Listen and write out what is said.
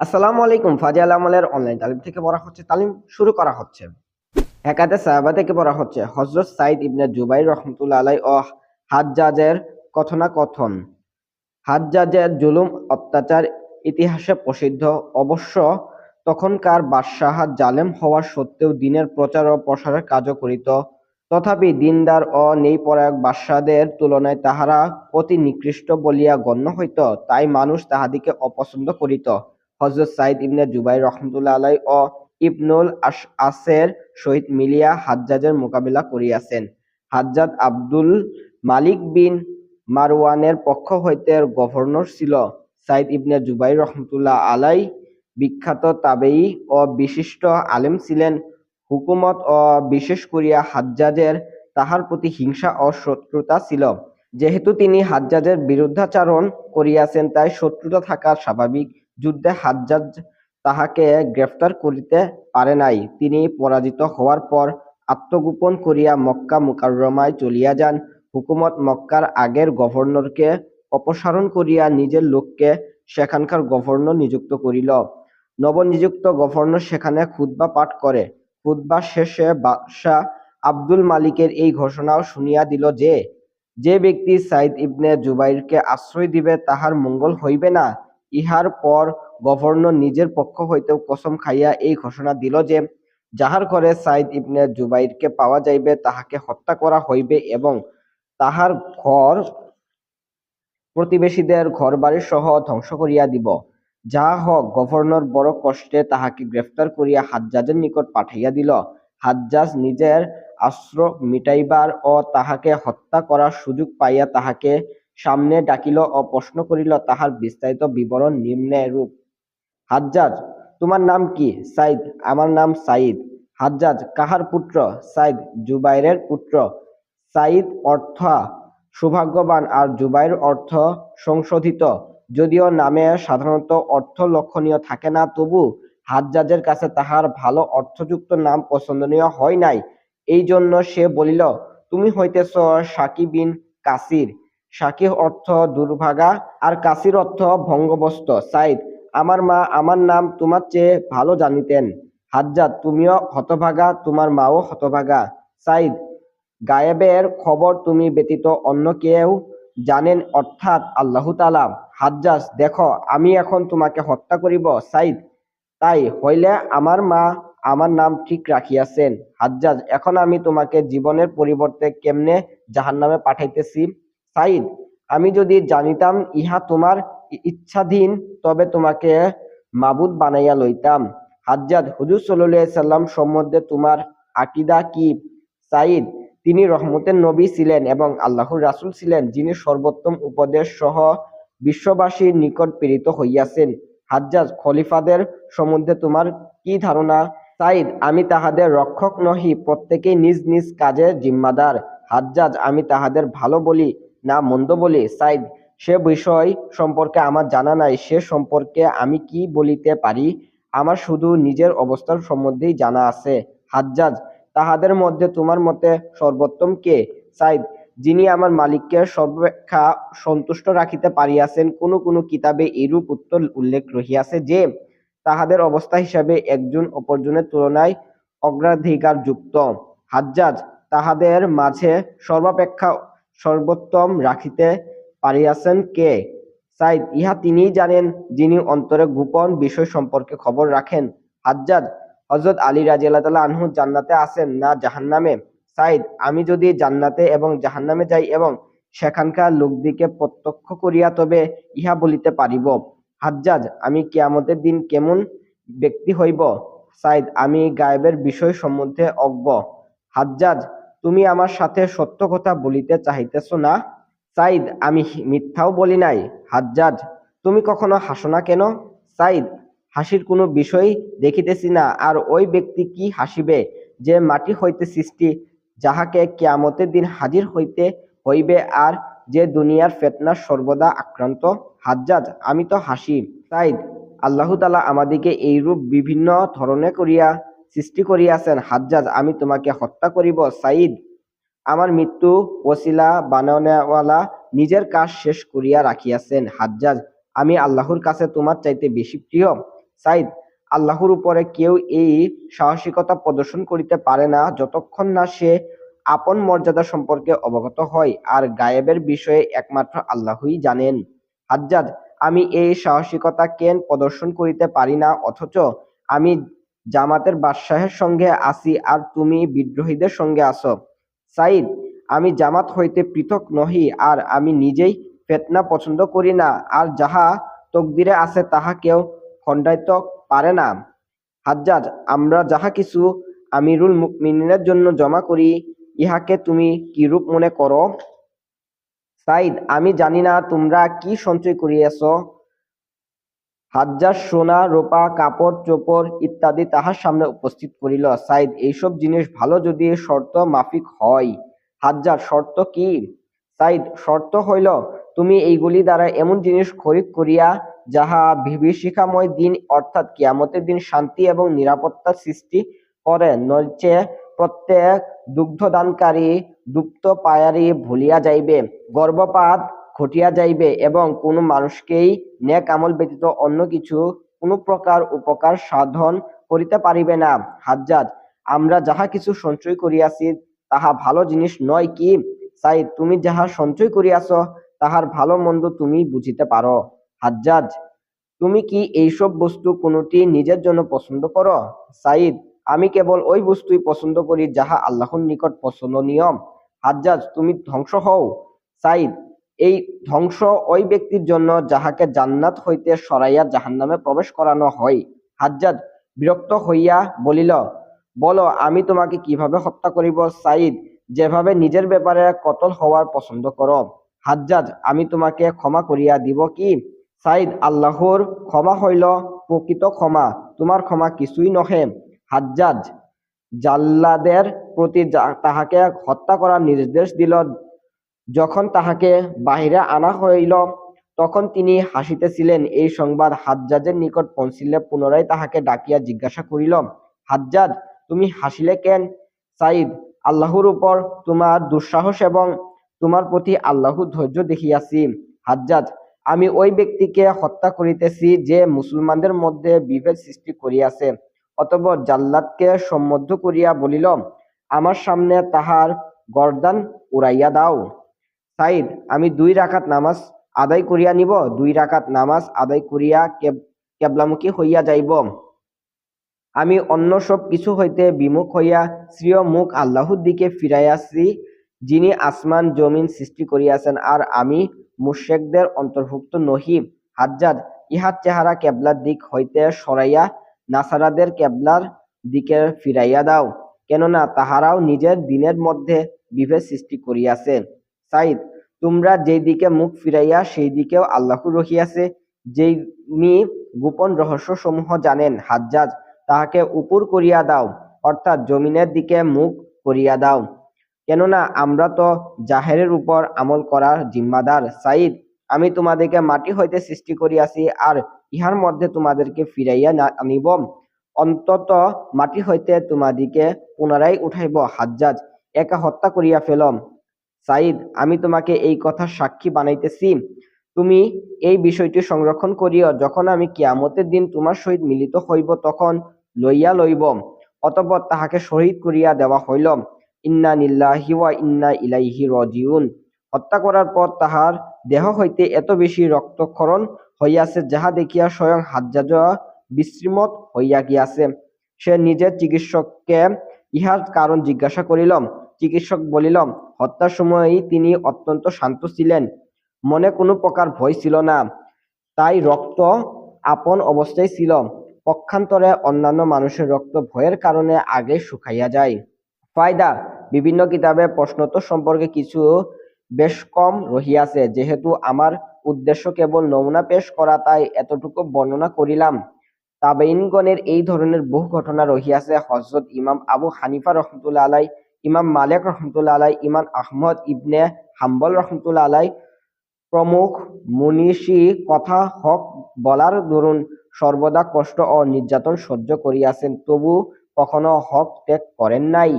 আসসালামু আলাইকুম। ফাজিল আমলের অনলাইন তালিম থেকে পড়া হচ্ছে তালিম শুরু করা হচ্ছে। একাতে সাহাবা থেকে পড়া হচ্ছে। হজরত সাইদ ইবনে জুবাইর রহমতুল্লাহ আলাই ও হাজ্জাজের কথনাকথন হাজ্জাজের জুলুম, অত্যাচার ইতিহাসে প্রসিদ্ধ। অবশ্য তখনকার বাদশাহ জালেম হওয়া সত্ত্বেও দিনের প্রচার ও প্রসারের কাজও করিত। তথাপি দিনদার ও নেইপরায়ক বাদশাদের তুলনায় তাহারা অতি নিকৃষ্ট বলিয়া গণ্য হইত। তাই মানুষ তাহাদিকে অপছন্দ করিত। হজরত সাইদ ইবনে জুবাই রহমতুল্লাহ আলাই ও ইবনুল আস আসের সহিত মিলিয়া হাজ্জাজের মোকাবিলা করিয়াছেন। হাজ্জাজ আব্দুল মালিক বিন মারওয়ানের পক্ষ হইতে গভর্নর ছিল সাইদ ইবনে জুবাই রহমতুল্লাহ আলাই বিখ্যাত তাবেই ও বিশিষ্ট আলেম ছিলেন। হুকুমত ও বিশেষ করিয়া হাজ্জাজের তাহার প্রতি হিংসা ও শত্রুতা ছিল। যেহেতু তিনি হাজ্জাজের বিরুদ্ধাচারণ করিয়াছেন, তাই শত্রুতা থাকা স্বাভাবিক। যুদ্ধে হাজ্জাজ তাহাকে গ্রেফতার করিতে পারে নাই। তিনি পরাজিত হওয়ার পর আত্মগোপন করিয়া মক্কা মুকাররমায় চলিয়া যান। হুকুমত মক্কার আগের গভর্নরকে অপসারণ করিয়া নিজের লোককে সেখানকার গভর্নর নিযুক্ত করিল। নবনিযুক্ত গভর্নর সেখানে খুতবা পাঠ করে। খুতবা শেষে বাদশাহ আব্দুল মালিকের এই ঘোষণাও শুনিয়া দিল যে যে ব্যক্তি সাইদ ইবনে জুবাইরকে আশ্রয় দিবে তাহার মঙ্গল হইবে না। ইহার পর গভর্নর নিজের পক্ষ হইতেও কসম খাইয়া এই ঘোষণা দিল যে, যাহার ঘরে সাইদ ইবনে জুবাইরকে পাওয়া যাইবে, তাহাকে হত্যা করা হইবে এবং তাহার ঘর প্রতিবেশীদের ঘরবাড়ি সহ ধ্বংস করিয়া দিব। যাহা হোক, গভর্নর বড় কষ্টে তাহাকে গ্রেফতার করিয়া হাজ্জাজের নিকট পাঠাইয়া দিল। হাজ্জাজ নিজের আশ্র মিটাইবার ও তাহাকে হত্যা করার সুযোগ পাইয়া তাহাকে সামনে ডাকিল ও প্রশ্ন করিল, তাহার বিস্তারিত বিবরণ নিম্নে রূপ। হাজ্জাজ, তোমার নাম কি? সাইদ, আমার নাম সাইদ। হাজ্জাজ, কাহার পুত্র? সাইদ, জুবাইরের পুত্র। সাইদ অর্থ সৌভাগ্যবান আর জুবাইর অর্থ সংশোধিত। যদিও নামে সাধারণত অর্থ লক্ষণীয় থাকে না, তবু হাজ্জাজের কাছে তাহার ভালো অর্থযুক্ত নাম পছন্দনীয় হয় নাই। এই জন্য সে বলিল, তুমি হইতেছ সাকিবিন কাসির। সাকি অর্থ দুর্ভাগা আর কাসির অর্থ ভঙ্গবস্ত। সাইদ আমার মা আমার নাম তোমার চেয়ে ভালো জানিতেন। হাজ্জাজ তুমিও হতভাগা, তোমার মাও হতভাগা। সাইদ গায়েবের খবর তুমি ব্যতীত অন্য কেউ জানেন অর্থাৎ আল্লাহ তালা হাজ্জাজ, দেখো, আমি এখন তোমাকে হত্যা করিব। সাইদ তাই হইলে আমার মা আমার নাম ঠিক রাখিয়াছেন। হাজ্জাজ, এখন আমি তোমাকে জীবনের পরিবর্তে কেমনে জাহান্নামে পাঠাইতেছি? সাইদ, আমি যদি জানিতাম ইহা তোমার ইচ্ছাধীন, তবে তোমাকে মাবুদ বানাইয়া লইতাম। হাজ্জাজ, হুজুর সাল্লাহ সাল্লাম সম্বন্ধে তোমার আকিদা কি? সাইদ, তিনি রহমতের নবী ছিলেন এবং আল্লাহর রাসুল ছিলেন, যিনি সর্বোত্তম উপদেশ সহ বিশ্ববাসীর নিকট প্রেরিত হইয়াছেন। হাজ্জাজ, খলিফাদের সম্বন্ধে তোমার কি ধারণা? সাইদ, আমি তাহাদের রক্ষক নহি, প্রত্যেকেই নিজ নিজ কাজে জিম্মাদার। হাজ্জাজ, আমি তাহাদের ভালো বলি না মন্দ বলি? সাইদ, সে বিষয় সম্পর্কে আমার জানা নাই, সে সম্পর্কে আমি কি বলিতে পারি? আমার শুধু নিজের অবস্থার সম্বন্ধেই জানা আছে। হাজ্জাজ, তাহাদের মধ্যে তোমার মতে সর্বোত্তম কে? সাইদ, যিনি আমার মালিককে সর্বাপেক্ষা সন্তুষ্ট রাখিতে পারিয়াছেন, কোন কোন কিতাবে এরূপ উত্তর উল্লেখ রহিয়াছে যে, তাহাদের অবস্থা হিসাবে একজন অপরজনের তুলনায় অগ্রাধিকার যুক্ত হাজ্জাজ, তাহাদের মাঝে সর্বাপেক্ষা সর্বোত্তম রাখিতে পারিয়াছেন কে? সাইদ ইহা তিনিই জানেন যিনি অন্তরে গোপন বিষয় সম্পর্কে খবর রাখেন। হাজ্জাদ হজরত আলী রাজিয়াল্লাহ আনহু জান্নাতে আছেন না জাহান্নামে? সাইদ আমি যদি জান্নাতে এবং জাহান্নামে যাই এবং সেখানকার লোকদিকে প্রত্যক্ষ করিয়া তবে ইহা বলিতে পারিব। হাজ্জাজ, আমি কিয়ামতের দিন কেমন ব্যক্তি হইব? সাইদ আমি গায়েবের বিষয় সম্বন্ধে অজ্ঞ। হাজ্জাজ তুমি আমার সাথে সত্য কথা বলিতে চাহিতেছ না। সাইদ আমি মিথ্যাও বলি নাই। হাজ্জাজ, তুমি কখনো হাসো না কেন? সাইদ হাসির কোনো বিষয় দেখিতেছি না। আর ওই ব্যক্তি কি হাসিবে যে মাটি হইতে সৃষ্টি, যাহাকে কেয়ামতের দিন হাজির হইতে হইবে আর যে দুনিয়ার ফেতনা সর্বদা আক্রান্ত? হাজ্জাজ, আমি তো হাসি। সাইদ আল্লাহ তালা আমাদিকে এইরূপ বিভিন্ন ধরনে করিয়া সৃষ্টি করিয়াছেন হাজ্জাজ, আমি তোমাকে হত্যা করিব সাইদ আমার মৃত্যু ওসিলা বানানোওয়ালা নিজের কাজ শেষ করিয়া রাখিয়াছেন হাজ্জাজ। আমি আল্লাহর কাছে তোমার চাইতে বেশি প্রিয় সাইদ আল্লাহর উপরে কেউ এই সাহসিকতা প্রদর্শন করিতে পারে না, যতক্ষণ না সে আপন মর্যাদা সম্পর্কে অবগত হয় আর গায়েবের বিষয়ে একমাত্র আল্লাহই জানেন। হাজ্জাজ, আমি এই সাহসিকতা কেন প্রদর্শন করিতে পারি না, অথচ আমি জামাতের বাদশাহের সঙ্গে আসি আর তুমি বিদ্রোহীদের সঙ্গে আছো। সাইদ আমি জামাত হইতে পৃথক নহি আর আমি নিজেই ফেতনা পছন্দ করি না আর যাহা তকদিরে আছে তাহা কেউ খণ্ডাইতে পারে না। হাজ্জাজ, আমরা যাহা কিছু আমিরুল মুমিনিনের জন্য জমা করি, ইহাকে তুমি কিরূপ মনে করো? সাইদ আমি জানি না তোমরা কি সঞ্চয় করিয়াছ। হাজ্জাজ সোনা, রূপা, কাপড়, চোপড় ইত্যাদি তাহার সামনে উপস্থিত করিল। সাইদ এইসব জিনিস ভালো যদি শর্ত মাফিক হয়। হাজ্জাজ শর্ত কি? সাইদ শর্ত হইল, তুমি এইগুলি দ্বারা এমন জিনিস খরিদ করিয়া যাহা বিভীষিকাময় দিন, অর্থাৎ কিয়ামতের দিন শান্তি এবং নিরাপত্তা সৃষ্টি করে, নইচে প্রত্যেক দুগ্ধদানকারী দুপ্ত পায়ারি ভুলিয়া যাইবে। গর্ভপাত ঘটিয়া যাইবে এবং কোনো মানুষকেই নেক আমল ব্যতীত অন্য কিছু কোনো প্রকার উপকার সাধন করিতে পারিবে না। হাজ্জাজ, আমরা যাহা কিছু সঞ্চয় করিয়াছি, তাহা ভালো জিনিস নয় কি? সাইদ তুমি যাহা সঞ্চয় করিয়াছ, তাহার ভালো মন্দ তুমি বুঝিতে পারো। হাজ্জাজ, তুমি কি এইসব বস্তু কোনটি নিজের জন্য পছন্দ করো? সাইদ আমি কেবল ওই বস্তুই পছন্দ করি যাহা আল্লাহর নিকট পছন্দনীয়। হাজ্জাজ, তুমি ধ্বংস হও। সাইদ এই ধ্বংস ওই ব্যক্তির জন্য যাহাকে জান্নাত হইতে সরাইয়া জাহান্নামে প্রবেশ করানো হয়। হাজ্জাদ বিরক্ত হইয়া বলিল, বলো, আমি তোমাকে কীভাবে হত্যা করিব? সাইদ যেভাবে নিজের ব্যাপারে কতল হওয়ার পছন্দ করো। হাজ্জাজ, আমি তোমাকে ক্ষমা করিয়া দিব কি? সাইদ আল্লাহর ক্ষমা হইল প্রকৃত ক্ষমা, তোমার ক্ষমা কিছুই নহে। হাজ্জাজ জাল্লাদের প্রতি তাহাকে হত্যা করার নির্দেশ দিল যখন তাহাকে বাহিরে আনা হইল, তখন তিনি হাসিতেছিলেন, এই সংবাদ হাজ্জাজের নিকট পৌঁছিলে পুনরায় তাহাকে ডাকিয়া জিজ্ঞাসা করিল হাজ্জাজ, তুমি হাসিলে কেন? সাইদ আল্লাহর উপর তোমার দুঃসাহস এবং তোমার প্রতি আল্লাহ ধৈর্য দেখিয়াছি। হাজ্জাজ, আমি ওই ব্যক্তিকে হত্যা করিতেছি যে মুসলমানদের মধ্যে বিভেদ সৃষ্টি করিয়াছে, অতঃপর জাল্লাদকে সম্মুদ্ধ করিয়া বলিল আমার সামনে তাহার গর্দান উড়াইয়া দাও। সাইদ, আমি দুই রাকাত নামাজ আদায় করিয়া নিব, দুই রাকাত নামাজ আদায় করিয়া কেব- কেবলামুখী হইয়া যাইব। আমি অন্য সব কিছু হইতে বিমুখ হইয়া শ্রীয় মুখ আল্লাহর দিকে ফিরাইয়াছি, যিনি আসমান জমিন সৃষ্টি করিয়াছেন, আর আমি মুশেকদের অন্তর্ভুক্ত নহি। হাজ্জাজ, ইহার চেহারা কেবলার দিক হইতে সরাইয়া নাসারাদের কেবলার দিকে ফিরাইয়া দাও, কেননা তাহারাও নিজের দিনের মধ্যে বিভেদ সৃষ্টি করিয়াছে। সাইদ, তোমরা যেই দিকে মুখ ফিরাইয়া সেই দিকেও আল্লাহ রহিয়াছে যিনি গোপন রহস্য সমূহ জানেন, হাজ্জাজ, তাহাকে উপর করিয়া দাও, অর্থাৎ জমিনের দিকে মুখ করিয়া দাও। কেননা আমরা তো জাহেরের উপর আমল করার জিম্মাদার। সাইদ, আমি তোমাদেরকে মাটি হইতে সৃষ্টি করিয়াছি, আর ইহার মধ্যে তোমাদেরকে ফিরাইয়া আনিব। অন্তত মাটি হইতে তোমাদিকে পুনরায় উঠাইব, হাজ্জাজ, একা হত্যা করিয়া ফেলম। সাইদ আমি তোমাকে এই কথা সাক্ষী বানাইতেছি। তুমি এই বিষয়টি সংরক্ষণ করিও, যখন আমি কিয়ামতের দিন তোমার সহিত মিলিত হইব, তখন লইয়া লইব, অতঃপর তাহাকে শহীদ করিয়া দেওয়া হইল। ইন্না নিল্লাহি ওয়া ইন্না ইলাইহি রাজিউন। হত্যা করার পর তাহার দেহ হইতে এত বেশি রক্তক্ষরণ হইয়াছে, যাহা দেখিয়া স্বয়ং হাজ্জাজ বিশ্রীমত হইয়া গিয়াছে। সে নিজের চিকিৎসককে ইহার কারণ জিজ্ঞাসা করিল চিকিৎসক বলিল হত্যার সময়ই তিনি অত্যন্ত শান্ত ছিলেন। মনে কোনো প্রকার ভয় ছিল না। তাই রক্ত আপন অবস্থায় ছিল। পক্ষান্তরে অন্যান্য মানুষের রক্ত ভয়ের কারণে আগে শুকাইয়া যায়। ফায়দা, বিভিন্ন কিতাবে প্রশ্নোত্তর সম্পর্কে কিছু বেশ কম রহিয়াছে। যেহেতু আমার উদ্দেশ্য কেবল নমুনা পেশ করা, তাই এতটুকু বর্ণনা করিলাম। তাবেইনগণের এই ধরনের বহু ঘটনা রহিয়াছে। হজরত ইমাম আবু হানিফা রহমতুল্লাহ আলাই ইমাম মালিক রহমতুল্লা আলাই, ইমাম আহমদ ইবনে হাম্বল রহমতুল্লা আলাই প্রমুখ মুনিষী কথা হক বলার দরুন সর্বদা কষ্ট ও নির্যাতন সহ্য করিয়াছেন তবু কখনো হক ত্যাগ করেন নাই।